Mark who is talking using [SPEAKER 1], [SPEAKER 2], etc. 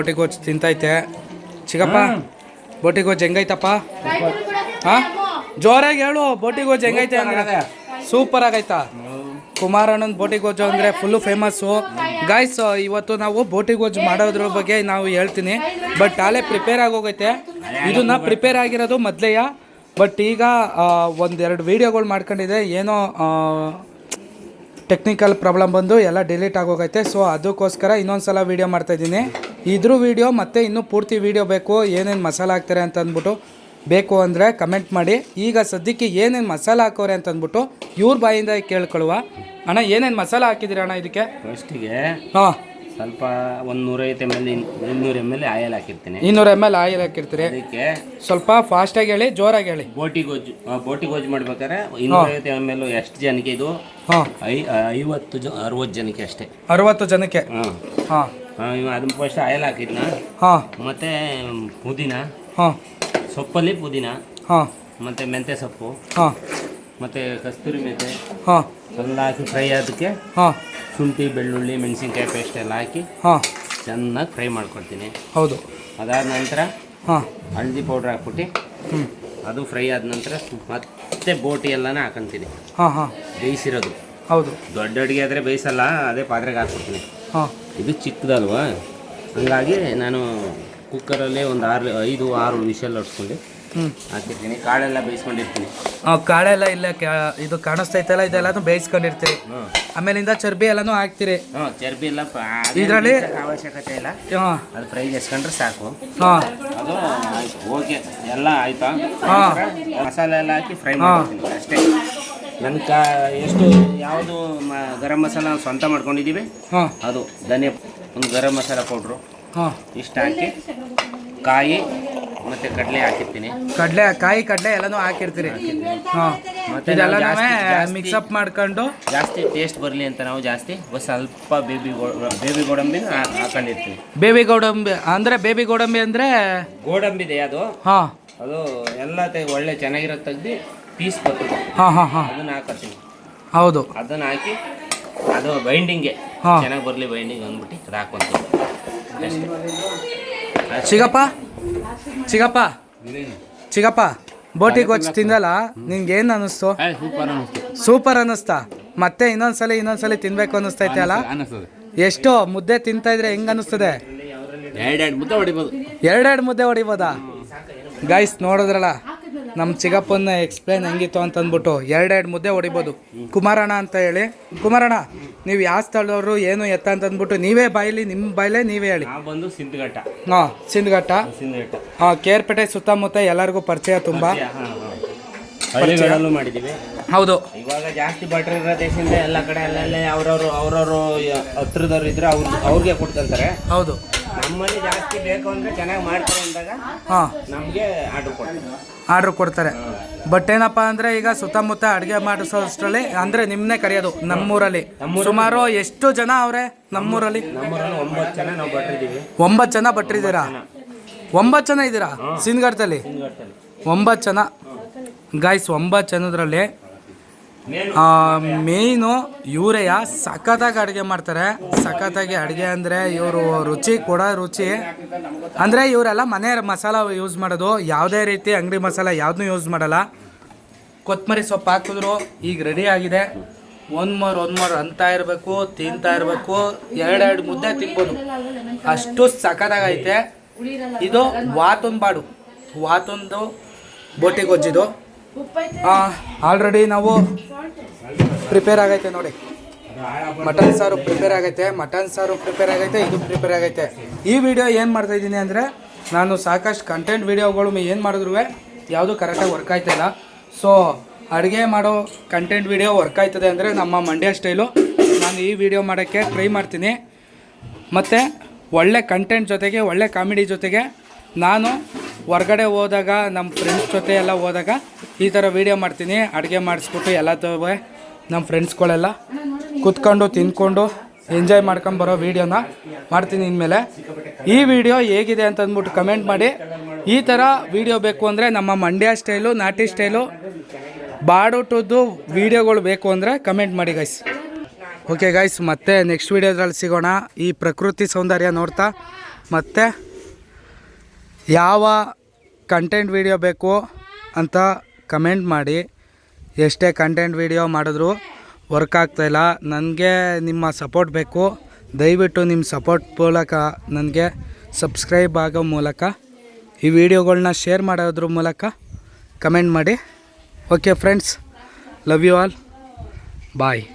[SPEAKER 1] ಬೋಟಿ ಗೋಚ್ ತಿಂತೈತೆ. ಚಿಕ್ಕಪ್ಪ ಬೋಟಿಗೋಜ್ ಹೆಂಗೈತಪ್ಪ? ಹಾ? ಜೋರಾಗಿ ಹೇಳು ಬೋಟಿಗೋಜ್ ಹೆಂಗೈತೆ ಅಂದ್ರೆ. ಸೂಪರ್ ಆಗೈತಾ? ಕುಮಾರಣ್ಣನ ಬೋಟಿ ಗೋಜು ಅಂದರೆ ಫುಲ್ಲು ಫೇಮಸ್ಸು ಗಾಯ್ಸ್ ಇವತ್ತು ನಾವು ಬೋಟಿ ಗೋಜು ಮಾಡೋದ್ರ ಬಗ್ಗೆ ನಾವು ಹೇಳ್ತೀನಿ. ಬಟ್ ಆಲೇ ಪ್ರಿಪೇರ್ ಆಗೋಗೈತೆ. ಇದನ್ನ ಪ್ರಿಪೇರ್ ಆಗಿರೋದು ಮೊದಲೆಯ. ಬಟ್ ಈಗ ಒಂದೆರಡು ವೀಡಿಯೋಗಳು ಮಾಡ್ಕೊಂಡಿದೆ. ಏನೋ ಟೆಕ್ನಿಕಲ್ ಪ್ರಾಬ್ಲಮ್ ಬಂದು ಎಲ್ಲ ಡಿಲೀಟ್ ಆಗೋಗೈತೆ. ಸೊ ಅದಕ್ಕೋಸ್ಕರ ಇನ್ನೊಂದು ಸಲ ವೀಡಿಯೋ ಮಾಡ್ತಾಯಿದ್ದೀನಿ ಇದ್ರ ವಿಡಿಯೋ ಮತ್ತು ಇನ್ನೂ ಪೂರ್ತಿ ವೀಡಿಯೋ ಬೇಕು ಏನೇನು ಮಸಾಲ ಹಾಕ್ತಾರೆ ಅಂತ ಅಂದ್ಬಿಟ್ಟು ಬೇಕು ಅಂದರೆ ಕಮೆಂಟ್ ಮಾಡಿ. ಈಗ ಸದ್ಯಕ್ಕೆ ಏನೇನು ಮಸಾಲ ಹಾಕೋರೆ ಅಂತ ಅಂದ್ಬಿಟ್ಟು ಇವ್ರ ಬಾಯಿಂದ ಕೇಳ್ಕೊಳ್ಳುವ. ಅಣ್ಣ ಏನೇನು ಮಸಾಲ ಹಾಕಿದಿರ ಅಣ್ಣ ಇದಕ್ಕೆ?
[SPEAKER 2] ಫಸ್ಟಿಗೆ
[SPEAKER 1] ಹಾಂ.
[SPEAKER 2] ಸ್ವಲ್ಪ ಒಂದು ನೂರೈವತ್ತು ಎಂ ಎಲ್ ಇನ್ನೂರು ಎಂ ಎಲ್ ಆಯಲ್ ಹಾಕಿರ್ತೀನಿ.
[SPEAKER 1] ಇನ್ನೂರು ಎಂ ಎಲ್ ಆಯಿಲ್ ಹಾಕಿರ್ತೀರಿ.
[SPEAKER 2] ಅದಕ್ಕೆ
[SPEAKER 1] ಸ್ವಲ್ಪ ಫಾಸ್ಟಾಗಿ ಹೇಳಿ ಜೋರಾಗಿ ಹೇಳಿ.
[SPEAKER 2] ಬೋಟಿ ಗೊಜ್ಜು ಆ, ಬೋಟಿ ಗೊಜ್ಜು ಮಾಡ್ಬೇಕಾದ್ರೆ ಇನ್ನೂರೈವತ್ತು ಎಂ ಎಲ್ ಎಷ್ಟು ಜನಕ್ಕೆ ಇದು?
[SPEAKER 1] ಹಾಂ.
[SPEAKER 2] ಐ ಐವತ್ತು ಜ ಅರವತ್ತು ಜನಕ್ಕೆ ಅಷ್ಟೇ.
[SPEAKER 1] ಅರವತ್ತು ಜನಕ್ಕೆ?
[SPEAKER 2] ಹಾಂ.
[SPEAKER 1] ಹಾಂ.
[SPEAKER 2] ಅದನ್ನ ಫಸ್ಟ್ ಆಯಲ್ ಹಾಕಿದ್ನ.
[SPEAKER 1] ಹಾಂ.
[SPEAKER 2] ಮತ್ತು ಪುದೀನ.
[SPEAKER 1] ಹಾಂ.
[SPEAKER 2] ಸೊಪ್ಪಲ್ಲಿ ಪುದೀನ.
[SPEAKER 1] ಹಾಂ.
[SPEAKER 2] ಮತ್ತು ಮೆಂತ್ಯ ಸೊಪ್ಪು.
[SPEAKER 1] ಹಾಂ.
[SPEAKER 2] ಮತ್ತು ಕಸ್ತೂರಿ ಮೆಂತೆ.
[SPEAKER 1] ಹಾಂ.
[SPEAKER 2] ಎಲ್ಲ ಹಾಕಿ ಫ್ರೈ ಅದಕ್ಕೆ
[SPEAKER 1] ಹಾಂ.
[SPEAKER 2] ಶುಂಠಿ ಬೆಳ್ಳುಳ್ಳಿ ಮೆಣಸಿನ್ಕಾಯಿ ಪೇಸ್ಟ್ ಎಲ್ಲ ಹಾಕಿ
[SPEAKER 1] ಹಾಂ.
[SPEAKER 2] ಚೆನ್ನಾಗಿ ಫ್ರೈ ಮಾಡ್ಕೊಳ್ತೀನಿ.
[SPEAKER 1] ಹೌದು.
[SPEAKER 2] ಅದಾದ ನಂತರ
[SPEAKER 1] ಹಾಂ.
[SPEAKER 2] ಹಳದಿ ಪೌಡ್ರ್ ಹಾಕ್ಬಿಟ್ಟು
[SPEAKER 1] ಹ್ಞೂ
[SPEAKER 2] ಅದು ಫ್ರೈ ಆದ ನಂತರ ಮತ್ತೆ ಬೋಟಿ ಎಲ್ಲಾನ ಹಾಕೊಂತೀನಿ.
[SPEAKER 1] ಹಾಂ ಹಾಂ.
[SPEAKER 2] ಬೇಯಿಸಿರೋದು.
[SPEAKER 1] ಹೌದು.
[SPEAKER 2] ದೊಡ್ಡ ಅಡುಗೆ ಆದರೆ ಬೇಯಿಸಲ್ಲ ಅದೇ ಪಾತ್ರೆಗೆ ಹಾಕ್ಬಿಡ್ತೀನಿ.
[SPEAKER 1] ಹಾಂ.
[SPEAKER 2] ಇದು ಚಿಕ್ಕದಲ್ವಾ? ಹಂಗಾಗಿ ನಾನು ಕುಕ್ಕರಲ್ಲಿ ಒಂದು ಆರು ಐದು ಆರು ವಿಷಲ್ ಹೊಡ್ಸ್ಕೊಂಡು. ಹಾಕಿರ್ತೀನಿ. ಕಾಳೆಲ್ಲ ಬೇಯಿಸ್ಕೊಂಡಿರ್ತೀನಿ.
[SPEAKER 1] ಕಾಳೆಲ್ಲ ಇಲ್ಲ ಕ್ಯಾ- ಇದು ಕಾಣಿಸ್ತೈತಲ್ಲ ಇದೆಲ್ಲನೂ ಬೇಯಿಸ್ಕೊಂಡಿರ್ತೀರಿ.
[SPEAKER 2] ಹ್ಞೂ
[SPEAKER 1] ಆಮೇಲಿಂದ ಚರ್ಬಿ ಎಲ್ಲನೂ ಹಾಕ್ತೀರಿ.
[SPEAKER 2] ಹ್ಞೂ ಚರ್ಬಿ ಎಲ್ಲ ಪ- ಅದೇನ್
[SPEAKER 1] ಇದ್ರಲ್ಲಿ-
[SPEAKER 2] ಅವಶ್ಯಕತೆ ಇಲ್ಲ.
[SPEAKER 1] ಹಾಂ.
[SPEAKER 2] ಅದು ಫ್ರೈ ಎಸ್ಕೊಂಡ್ರೆ ಸಾಕು.
[SPEAKER 1] ಹಾಂ.
[SPEAKER 2] ಅದು ಆಯ್ತು ಓಕೆ ಎಲ್ಲ ಆಯ್ತಾ?
[SPEAKER 1] ಹಾಂ.
[SPEAKER 2] ಮಸಾಲೆ ಎಲ್ಲ ಹಾಕಿ ಫ್ರೈ ಮಾಡ್ತೀನಿ ಅಷ್ಟೇ. ನನ್ನ ಕಾ ಎಷ್ಟು ಯಾವುದು ಮ ಗರಂ ಮಸಾಲ ಸ್ವಂತ ಮಾಡ್ಕೊಂಡಿದ್ದೀವಿ
[SPEAKER 1] ಹಾಂ.
[SPEAKER 2] ಅದು ಧನಿಯಾ ಒಂದು ಗರಂ ಮಸಾಲ ಪೌಡ್ರು.
[SPEAKER 1] ಹಾಂ.
[SPEAKER 2] ಇಷ್ಟು ಹಾಕಿ. ಕಾಯಿ ಮತ್ತು ಕಡಲೆ ಹಾಕಿರ್ತೀನಿ.
[SPEAKER 1] ಕಡಲೆ ಕಾಯಿ ಕಡಲೆ ಎಲ್ಲನೂ ಹಾಕಿರ್ತೀರಿ. ಹಾಂ.
[SPEAKER 2] ಮತ್ತೆ
[SPEAKER 1] ಇದೆಲ್ಲ ಮಿಕ್ಸಪ್ ಮಾಡ್ಕೊಂಡು
[SPEAKER 2] ಜಾಸ್ತಿ ಟೇಸ್ಟ್ ಬರಲಿ ಅಂತ ನಾವು ಜಾಸ್ತಿ ಸ್ವಲ್ಪ ಬೇಬಿ ಬೇಬಿ ಗೋಡಂಬಿ ಹಾಕೊಂಡಿರ್ತೀನಿ.
[SPEAKER 1] ಬೇಬಿ ಗೋಡಂಬಿ ಅಂದರೆ ಬೇಬಿ ಗೋಡಂಬಿ ಅಂದರೆ
[SPEAKER 2] ಗೋಡಂಬಿದೆ ಅದು.
[SPEAKER 1] ಹಾಂ.
[SPEAKER 2] ಅದು ಎಲ್ಲ ತೆಗ್ ಒಳ್ಳೆ ಚೆನ್ನಾಗಿರೋ ತೆಗ್ದು ಪೀಸ್ ಬರ್ತದೆ.
[SPEAKER 1] ಹಾಂ ಹಾಂ ಹಾಂ.
[SPEAKER 2] ಅದನ್ನ ಹಾಕತ್ತೀನಿ.
[SPEAKER 1] ಹೌದು.
[SPEAKER 2] ಅದನ್ನ ಹಾಕಿ ಅದು ಬೈಂಡಿಂಗ್ಗೆ
[SPEAKER 1] ಹಾ.
[SPEAKER 2] ಚೆನ್ನಾಗಿ ಬರಲಿ ಬೈಂಡಿಂಗ್ ಅಂದ್ಬಿಟ್ಟು ಅದು ಹಾಕೊಂತೀನಿ ಸಿಗಪ್ಪ
[SPEAKER 1] ಚಿಗಪ್ಪ? ಚಿಗಪ್ಪ? ಚಿಗಪ್ಪ ಬೋಟಿ ಗೊಚ್ಚು ತಿಂದಲ್ಲ? ನಿನ್ಗೆ ಏನು ಅನ್ನಿಸ್ತು?
[SPEAKER 2] ಸೂಪರ್ ಅನಿಸ್ತು
[SPEAKER 1] ಸೂಪರ್ ಅನ್ನಿಸ್ತಾ? ಮತ್ತೆ ಇನ್ನೊಂದ್ಸಲಿ ಇನ್ನೊಂದ್ಸಲಿ ತಿನ್ಬೇಕು ಅನಿಸ್ತೈತೆ ಅಲ್ಲ?
[SPEAKER 2] ಅನಿಸ್ತದೆ
[SPEAKER 1] ಎಷ್ಟು ಮುದ್ದೆ ತಿಂತಾ ಇದ್ರೆ ಹೆಂಗ್ ಅನ್ನಿಸ್ತದೆ?
[SPEAKER 2] ಎರಡೆರಡು ಮುದ್ದೆ ಹೊಡಿಬೋದು.
[SPEAKER 1] ಎರಡೆರಡು ಮುದ್ದೆ ಹೊಡಿಬೋದಾ? ಗೈಸ್ ನೋಡಿದ್ರಲ್ಲ? ನಮ್ಮ ಚಿಗಪ್ಪನ ಎಕ್ಸ್ಪ್ಲೈನ್ ಹೆಂಗಿತ್ತು ಅಂತ ಅಂದ್ಬಿಟ್ಟು ಎರಡೆರಡು ಮುದ್ದೆ ಹೊಡಿಬೋದು. ಕುಮಾರಣ್ಣ ಅಂತ ಹೇಳಿ. ಕುಮಾರಣ್ಣ ನೀವು ಯಾವ ಸ್ಥಳದವರು ಏನು ಎತ್ತ ಅಂತ ಅಂದ್ಬಿಟ್ಟು ನೀವೇ ಬಾಯಲ್ಲಿ ನಿಮ್ಮ ಬಾಯಲ್ಲೇ ನೀವೇ ಹೇಳಿ.
[SPEAKER 2] ಬಂದು ಸಿಂಧಘಟ್ಟ.
[SPEAKER 1] ಹಾಂ ಸಿಂಧಘಟ್ಟ? ಹಾಂ ಕೇರ್ಪೇಟೆ ಸುತ್ತಮುತ್ತ ಎಲ್ಲರಿಗೂ ಪರಿಚಯ ತುಂಬ.
[SPEAKER 2] ಹಳ್ಳಿಗಳಲ್ಲೂ ಮಾಡಿದ್ದೀವಿ.
[SPEAKER 1] ಹೌದು.
[SPEAKER 2] ಇವಾಗ ಜಾಸ್ತಿ ಭಟ್ರು ದೇಶದಿಂದ ಎಲ್ಲ ಕಡೆ ಅಲ್ಲಲ್ಲೇ ಅವ್ರವ್ರು ಅವ್ರವ್ರು ಹತ್ರದವ್ರು ಇದ್ರೆ ಅವ್ರು ಅವ್ರಿಗೆ ಕೊಡ್ತಂತಾರೆ.
[SPEAKER 1] ಹೌದು.
[SPEAKER 2] ನಮ್ಮಲ್ಲಿ ಜಾಸ್ತಿ ಬೇಕು ಅಂದ್ರೆ ಚೆನ್ನಾಗಿ ಮಾಡ್ತಾರೆ ಅಂದಾಗ
[SPEAKER 1] ಹಾಂ.
[SPEAKER 2] ನಮಗೆ ಆರ್ಡರ್ ಕೊಡ್ತಾರೆ.
[SPEAKER 1] ಆರ್ಡ್ರ್ ಕೊಡ್ತಾರೆ. ಬಟ್ ಏನಪ್ಪ ಅಂದರೆ ಈಗ ಸುತ್ತಮುತ್ತ ಅಡುಗೆ ಮಾಡಿಸೋಷ್ಟರಲ್ಲಿ ಅಂದರೆ ನಿಮ್ಮನ್ನೇ ಕರೆಯೋದು ನಮ್ಮೂರಲ್ಲಿ. ಸುಮಾರು ಎಷ್ಟು ಜನ ಅವರೇ ನಮ್ಮೂರಲ್ಲಿ?
[SPEAKER 2] ನಮ್ಮೂರಲ್ಲಿ ಒಂಬತ್ತು ಜನ ನಾವು ಬಟ್ಟಿದ್ದೀವಿ
[SPEAKER 1] ಒಂಬತ್ತು ಜನ ಭಟ್ರಿದ್ದೀರಾ ಒಂಬತ್ತು ಜನ. ಇದ್ದೀರಾ?
[SPEAKER 2] ಸಿನ್ಗಡ್ದಲ್ಲಿ
[SPEAKER 1] ಒಂಬತ್ತು ಜನ. ಗಾಯ್ಸ್ ಒಂಬತ್ತು ಜನದ್ರಲ್ಲಿ ಮೇಯ್ನು ಇವರೆಯ ಸಖತ್ತಾಗಿ ಅಡುಗೆ ಮಾಡ್ತಾರೆ. ಸಖತ್ತಾಗಿ ಅಡುಗೆ ಅಂದರೆ ಇವರು ರುಚಿ ಕೊಡೋ ರುಚಿ. ಅಂದರೆ ಇವರೆಲ್ಲ ಮನೆ ಮಸಾಲ ಯೂಸ್ ಮಾಡೋದು. ಯಾವುದೇ ರೀತಿ ಅಂಗಡಿ ಮಸಾಲ ಯಾವುದನ್ನೂ ಯೂಸ್ ಮಾಡಲ್ಲ. ಕೊತ್ತಂಬರಿ ಸೊಪ್ಪು ಹಾಕಿದ್ರು ಈಗ ರೆಡಿ ಆಗಿದೆ. ಒಂದು ಮೋರ್ ಒಂದು ಮೋರ್ ಅಂತ ಇರಬೇಕು ತಿಂತಾ ಇರಬೇಕು. ಎರಡೆರಡು ಮುದ್ದೆ ತಿನ್ಬೋದು. ಅಷ್ಟು ಸಖತ್ತಾಗೈತೆ ಇದು ವಾತೊಂದು ಬಾಡು. ವಾತೊಂದು ಬೋಟಿಗೆ ಗೊಜ್ಜಿದು ಆಲ್ರೆಡಿ ನಾವು ಪ್ರಿಪೇರ್ ಆಗೈತೆ ನೋಡಿ. ಮಟನ್ ಸಾರು ಪ್ರಿಪೇರ್ ಆಗೈತೆ, ಮಟನ್ ಸಾರು ಪ್ರಿಪೇರ್ ಆಗೈತೆ, ಇದು ಪ್ರಿಪೇರ್ ಆಗೈತೆ. ಈ ವಿಡಿಯೋ ಏನು ಮಾಡ್ತಾ ಇದ್ದೀನಿ ಅಂದರೆ, ನಾನು ಸಾಕಷ್ಟು ಕಂಟೆಂಟ್ ವಿಡಿಯೋಗಳು ಏನು ಮಾಡಿದ್ರು ಯಾವುದು ಕರೆಕ್ಟಾಗಿ ವರ್ಕ್ ಆಯ್ತಿಲ್ಲ. ಸೊ ಅಡುಗೆ ಮಾಡೋ ಕಂಟೆಂಟ್ ವಿಡಿಯೋ ವರ್ಕ್ ಆಯ್ತದೆ ಅಂದರೆ ನಮ್ಮ ಮಂಡ್ಯ ಸ್ಟೈಲು ನಾನು ಈ ವಿಡಿಯೋ ಮಾಡೋಕ್ಕೆ ಟ್ರೈ ಮಾಡ್ತೀನಿ. ಮತ್ತು ಒಳ್ಳೆ ಕಂಟೆಂಟ್ ಜೊತೆಗೆ, ಒಳ್ಳೆ ಕಾಮಿಡಿ ಜೊತೆಗೆ ನಾನು ಹೊರ್ಗಡೆ ಹೋದಾಗ ನಮ್ಮ ಫ್ರೆಂಡ್ಸ್ ಜೊತೆ ಎಲ್ಲ ಹೋದಾಗ ಈ ಥರ ವೀಡಿಯೋ ಮಾಡ್ತೀನಿ. ಅಡುಗೆ ಮಾಡಿಸ್ಬಿಟ್ಟು ಎಲ್ಲ ತವೆ ನಮ್ಮ ಫ್ರೆಂಡ್ಸ್ಗಳೆಲ್ಲ ಕುತ್ಕೊಂಡು ತಿಂದ್ಕೊಂಡು ಎಂಜಾಯ್ ಮಾಡ್ಕೊಂಬರೋ ವೀಡಿಯೋನ ಮಾಡ್ತೀನಿ ಇನ್ಮೇಲೆ. ಈ ವಿಡಿಯೋ ಹೇಗಿದೆ ಅಂತ ಅಂದ್ಬಿಟ್ಟು ಕಮೆಂಟ್ ಮಾಡಿ. ಈ ಥರ ವೀಡಿಯೋ ಬೇಕು ಅಂದರೆ ನಮ್ಮ ಮಂಡ್ಯ ಸ್ಟೈಲು ನಾಟಿ ಸ್ಟೈಲು ಬಾಡೋಟದ್ದು ವೀಡಿಯೋಗಳು ಬೇಕು ಅಂದರೆ ಕಮೆಂಟ್ ಮಾಡಿ ಗೈಸ್ ಓಕೆ ಗೈಸ್ ಮತ್ತೆ ನೆಕ್ಸ್ಟ್ ವೀಡಿಯೋದ್ರಲ್ಲಿ ಸಿಗೋಣ. ಈ ಪ್ರಕೃತಿ ಸೌಂದರ್ಯ ನೋಡ್ತಾ, ಮತ್ತು ಯಾವ ಕಂಟೆಂಟ್ ವೀಡಿಯೋ ಬೇಕು ಅಂತ ಕಮೆಂಟ್ ಮಾಡಿ. ಎಷ್ಟೇ ಕಂಟೆಂಟ್ ವೀಡಿಯೋ ಮಾಡಿದ್ರು ವರ್ಕ್ ಆಗ್ತಾಯಿಲ್ಲ ನನಗೆ ನಿಮ್ಮ ಸಪೋರ್ಟ್ ಬೇಕು. ದಯವಿಟ್ಟು ನಿಮ್ಮ ಸಪೋರ್ಟ್ ಮೂಲಕ ನನಗೆ ಸಬ್ಸ್ಕ್ರೈಬ್ ಆಗೋ ಮೂಲಕ, ಈ ವಿಡಿಯೋಗಳನ್ನ ಶೇರ್ ಮಾಡೋದ್ರ ಮೂಲಕ ಕಮೆಂಟ್ ಮಾಡಿ. Okay friends love you all bye